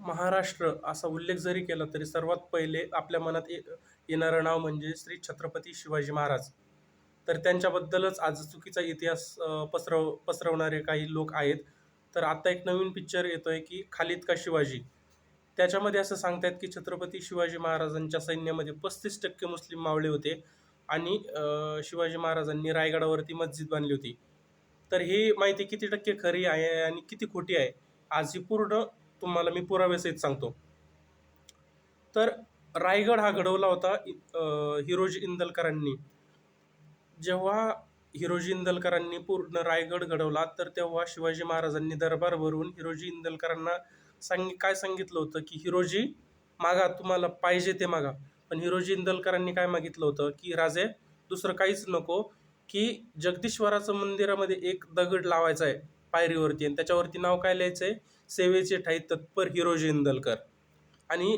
महाराष्ट्र असा उल्लेख जरी केला तरी सर्वात पहिले आपल्या मनात ये येणारं नाव म्हणजे श्री छत्रपती शिवाजी महाराज. तर त्यांच्याबद्दलच आज चुकीचा इतिहास पसरव पसरवणारे काही लोक आहेत. तर आत्ता एक नवीन पिक्चर येतोय की खालिद का शिवाजी? त्याच्यामध्ये असं सांगतायत की छत्रपती शिवाजी महाराजांच्या सैन्यामध्ये पस्तीस टक्के मुस्लिम मावळे होते आणि शिवाजी महाराजांनी रायगडावरती मस्जिद बांधली होती. तर ही माहिती किती टक्के खरी आहे आणि किती खोटी आहे? आज ही पूर्ण तुम्हाला मी पुराव्यासहित सांगतो. तर रायगड हा घडवला होता हिरोजी इंदलकरांनी. जेव्हा हिरोजी इंदलकरांनी पूर्ण रायगड घडवला तर तेव्हा शिवाजी महाराजांनी दरबार भरून हिरोजी इंदलकरांना सांग काय सांगितलं होतं की हिरोजी मागा तुम्हाला पाहिजे ते मागा. पण हिरोजी इंदलकरांनी काय मागितलं होतं की राजे दुसरं काहीच नको की जगदीश्वराचं मंदिरामध्ये एक दगड लावायचा आहे. पायरीवरती आणि त्याच्यावरती नाव काय लिहायचं आहे? सेवेचे ठाई तत्पर हिरोजी इंदलकर आणि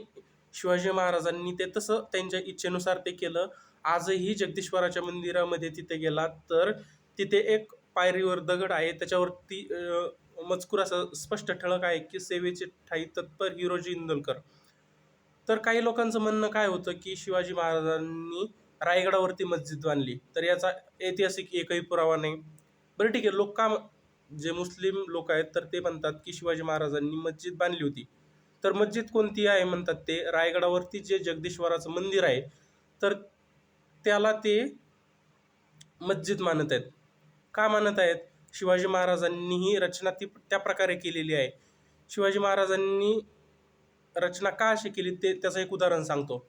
शिवाजी महाराजांनी ते तसं त्यांच्या इच्छेनुसार ते केलं. आजही जगदीश्वराच्या मंदिरामध्ये तिथे गेला तर तिथे एक पायरीवर दगड आहे. त्याच्यावरती मजकूर असं स्पष्ट ठळक आहे की सेवेचे ठाई तत्पर हिरोजी इंदलकर तर काही लोकांचं म्हणणं काय होतं की शिवाजी महाराजांनी रायगडावरती मस्जिद बांधली. तर याचा ऐतिहासिक एकही पुरावा नाही. बरं ठीक आहे लोक का जे मुस्लिम लोक आहेत तर ते म्हणतात की शिवाजी महाराजांनी मस्जिद बांधली होती. तर मस्जिद कोणती आहे म्हणतात ते? रायगडावरती जे जगदीश्वराचं मंदिर आहे तर त्याला ते मस्जिद मानत आहेत. का मानत आहेत? शिवाजी महाराजांनी ही रचना ती त्या प्रकारे केलेली आहे. शिवाजी महाराजांनी रचना का अशी केली ते त्याचं एक उदाहरण सांगतो.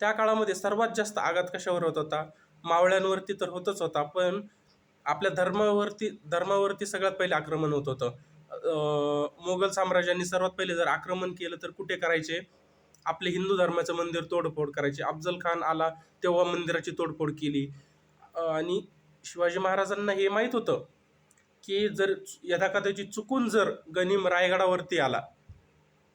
त्या काळामध्ये सर्वात जास्त आघात कशावर होत होता? मावळ्यांवरती तर होतच होता पण आपल्या धर्मावरती धर्मावरती सगळ्यात पहिले आक्रमण होत होतं. मोगल साम्राज्याने सर्वात पहिले जर आक्रमण केलं तर कुठे करायचे? आपले हिंदू धर्माचं मंदिर तोडफोड करायचे. अफजल खान आला तेव्हा मंदिराची तोडफोड केली. आणि शिवाजी महाराजांना हे माहीत होतं की जर यथाकथाची चुकून जर गनिम रायगडावरती आला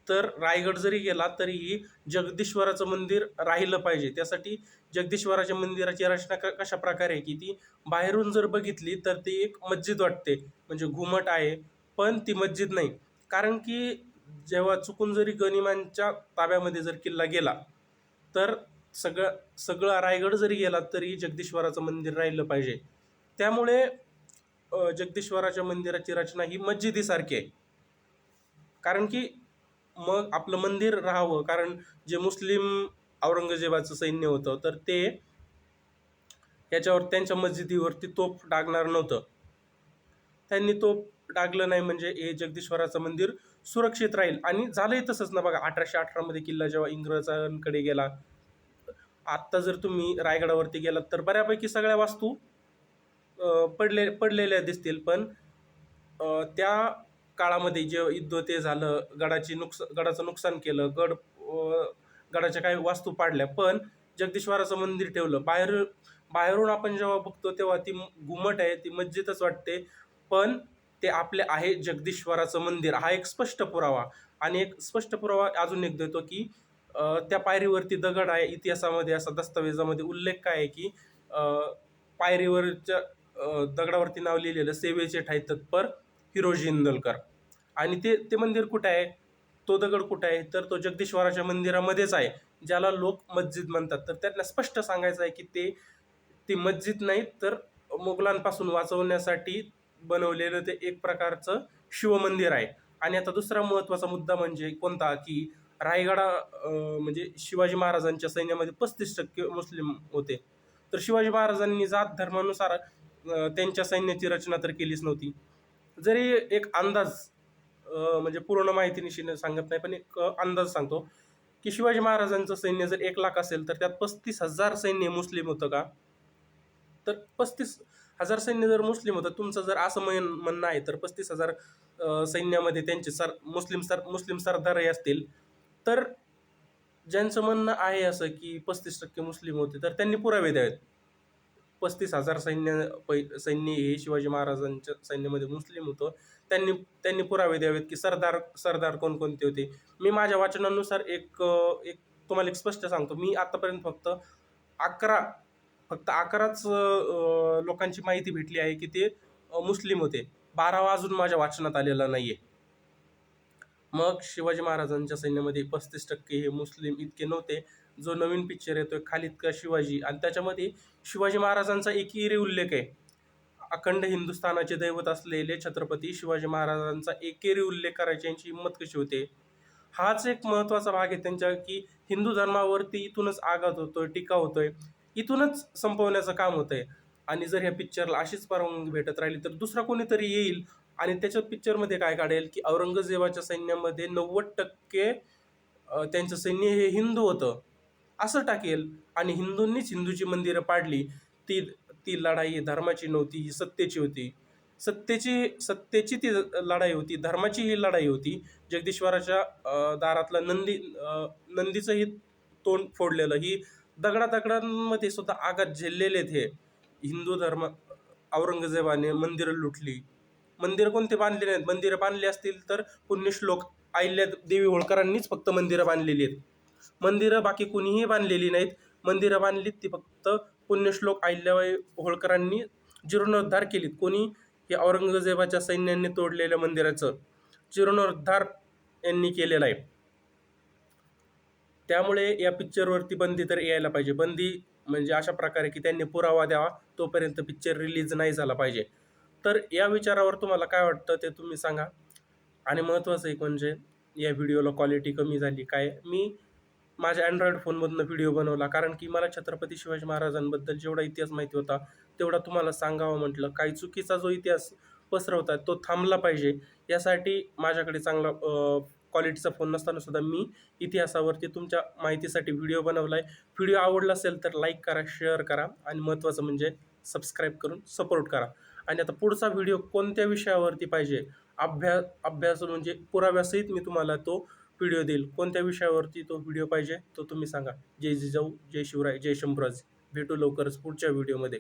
तर रायगड जरी गेला तरीही जगदीश्वराचं मंदिर राहिलं पाहिजे. त्यासाठी जगदीश्वराच्या मंदिराची रचना क कशा प्रकारे आहे की ती बाहेरून जर बघितली तर ती एक मस्जिद वाटते. म्हणजे घुमट आहे पण ती मस्जिद नाही. कारण की जेव्हा चुकून जरी गनिमांच्या ताब्यामध्ये जर किल्ला गेला तर सगळं सगळं रायगड जरी गेला तरी जगदीश्वराचं मंदिर राहिलं पाहिजे. त्यामुळे जगदीश्वराच्या मंदिराची रचना ही मस्जिदीसारखी आहे. कारण की मग आपलं मंदिर राहावं. कारण जे मुस्लिम औरंगजेबाचं सैन्य होतं तर ते याच्यावर त्यांच्या मस्जिदीवरती तोफ डागणार नव्हतं. त्यांनी तोफ डागलं नाही म्हणजे हे जगदीश्वराचं मंदिर सुरक्षित राहील. आणि झालंही तसंच ना बघा अठराशे अठरामध्ये किल्ला जेव्हा इंग्रजांकडे गेला आत्ता जर तुम्ही रायगडावरती गेलात तर बऱ्यापैकी सगळ्या वास्तू पडले पडलेल्या दिसतील. पण त्या काळामध्ये जे युद्ध ते झालं गडाची नुकस गडाचं नुकसान केलं गड गडाच्या काही वास्तू पाडल्या पण जगदीश्वराचं मंदिर ठेवलं. बाहेर बाहेरून आपण जेव्हा बघतो तेव्हा ती घुमट आहे ती मस्जिदच वाटते पण ते आपले आहे जगदीश्वराचं मंदिर. हा एक स्पष्ट पुरावा आणि एक स्पष्ट पुरावा अजून एक देतो की त्या पायरीवरती दगड आहे इतिहासामध्ये असा दस्तावेजामध्ये उल्लेख काय आहे की पायरीवरच्या दगडावरती नाव लिहिलेलं सेवेचे ठाई तत्पर हिरोजी इंदलकर. आणि ते ते मंदिर कुठं आहे? तो दगड कुठं आहे? तर तो जगदीश्वराच्या मंदिरामध्येच आहे ज्याला लोक मस्जिद म्हणतात. तर त्यांना स्पष्ट सांगायचं आहे की ते ती मस्जिद नाही तर मुघलांपासून वाचवण्यासाठी बनवलेलं ते एक प्रकारचं शिवमंदिर आहे. आणि आता दुसरा महत्त्वाचा मुद्दा म्हणजे कोणता? की रायगडा म्हणजे शिवाजी महाराजांच्या सैन्यामध्ये पस्तीस टक्के मुस्लिम होते. तर शिवाजी महाराजांनी जात धर्मानुसार त्यांच्या सैन्याची रचना तर केलीच नव्हती. जरी एक अंदाज म्हणजे पूर्ण माहितीनिशी सांगत नाही पण एक अंदाज सांगतो की शिवाजी महाराजांचं सैन्य जर एक लाख असेल तर त्यात पस्तीस हजार सैन्य मुस्लिम होतं का? तर पस्तीस हजार सैन्य जर मुस्लिम होतं तुमचं जर असं म्हण म्हणणं आहे तर पस्तीस हजार सैन्यामध्ये त्यांचे सर मुस्लिम सर मुस्लिम सरदारही असतील. तर ज्यांचं म्हणणं आहे असं की पस्तीस टक्के मुस्लिम होते तर त्यांनी पुरावे द्यावेत. पस्तीस हजार सैन्य पै सैन्य हे शिवाजी महाराजांच्या सैन्यामध्ये मुस्लिम होतं. त्यांनी त्यांनी पुरावे द्यावेत की सरदार सरदार कोणकोणते होते. मी माझ्या वाचनानुसार एक एक तुम्हाला एक स्पष्ट सांगतो. मी आतापर्यंत फक्त अकरा फक्त अकराच लोकांची माहिती भेटली आहे की ते मुस्लिम होते. बारावा अजून माझ्या वाचनात आलेला नाही आहे मग शिवाजी महाराजांच्या सैन्यामध्ये पस्तीस टक्के हे मुस्लिम इतके नव्हते. जो नवीन पिक्चर येतोय खालिद का शिवाजी? आणि त्याच्यामध्ये शिवाजी महाराजांचा एकेरी उल्लेख आहे. अखंड हिंदुस्थानाचे दैवत असलेले छत्रपती शिवाजी महाराजांचा एकेरी उल्लेख करायची यांची हिंमत कशी होते? हाच एक महत्त्वाचा भाग आहे त्यांच्या की हिंदू धर्मावरती इथूनच आघात होतोय टीका होतोय. इथूनच संपवण्याचं काम होतंय. आणि जर ह्या पिक्चरला अशीच परवानगी भेटत राहिली तर दुसरा कोणीतरी येईल? आणि त्याच्या पिक्चरमध्ये काय काढेल की औरंगजेबाच्या सैन्यामध्ये नव्वद टक्के त्यांचं सैन्य हे हिंदू होतं. असं टाकेल. आणि हिंदूंनीच हिंदूची मंदिरं पाडली ती ती लढाई धर्माची नव्हती ही सत्तेची होती. सत्तेची सत्तेची ती लढाई होती धर्माची ही लढाई होती. जगदीश्वराच्या दारातला नंदी नंदीचंही तोंड फोडलेलं. ही दगडादगडांमध्ये सुद्धा आघात झेललेले आहेत हे हिंदू धर्म औरंगजेबाने मंदिरं लुटली. मंदिरं कोणते बांधले नाहीत? मंदिरं बांधली असतील तर पुण्यश्लोक आयल्या देवी होळकरांनीच फक्त मंदिरं बांधलेली आहेत. मंदिरं बाकी कुणीही बांधलेली नाहीत. मंदिरं बांधलीत ती फक्त पुण्यश्लोक अहिल्याबाई होळकरांनी जीर्णोद्धार केलीत. कोणी? हे औरंगजेबाच्या सैन्याने तोडलेल्या मंदिराचं जीर्णोद्धार यांनी केलेला आहे. त्यामुळे या पिक्चरवरती बंदी तर यायला पाहिजे. बंदी म्हणजे अशा प्रकारे की त्यांनी पुरावा द्यावा तोपर्यंत पिक्चर रिलीज नाही झाला पाहिजे. तर या विचारावर तुम्हाला काय वाटतं ते तुम्ही सांगा. आणि महत्त्वाचं एक म्हणजे या व्हिडिओला क्वालिटी कमी झाली काय? मी माझ्या अँड्रॉइड फोनमधनं व्हिडिओ बनवला. कारण की मला छत्रपती शिवाजी महाराजांबद्दल जेवढा इतिहास माहिती होता तेवढा तुम्हाला सांगावं म्हटलं. काही चुकीचा जो इतिहास पसरवतात तो थांबला पाहिजे. यासाठी माझ्याकडे चांगला क्वालिटीचा फोन नसताना सुद्धा मी इतिहासावरती तुमच्या माहितीसाठी व्हिडिओ बनवला आहे व्हिडिओ आवडला असेल तर लाईक करा शेअर करा आणि महत्त्वाचं म्हणजे सबस्क्राईब करून सपोर्ट करा. आणि आता पुढचा व्हिडिओ कोणत्या विषयावरती पाहिजे? अभ्यास अभ्यास म्हणजे पुराव्यासहित मी तुम्हाला तो व्हिडिओ देईल. कोणत्या विषयावरती तो व्हिडिओ पाहिजे तो तुम्ही सांगा. जय जिजाऊ जय शिवराय जय शंभराज. भेटू लवकरच पुढच्या व्हिडिओमध्ये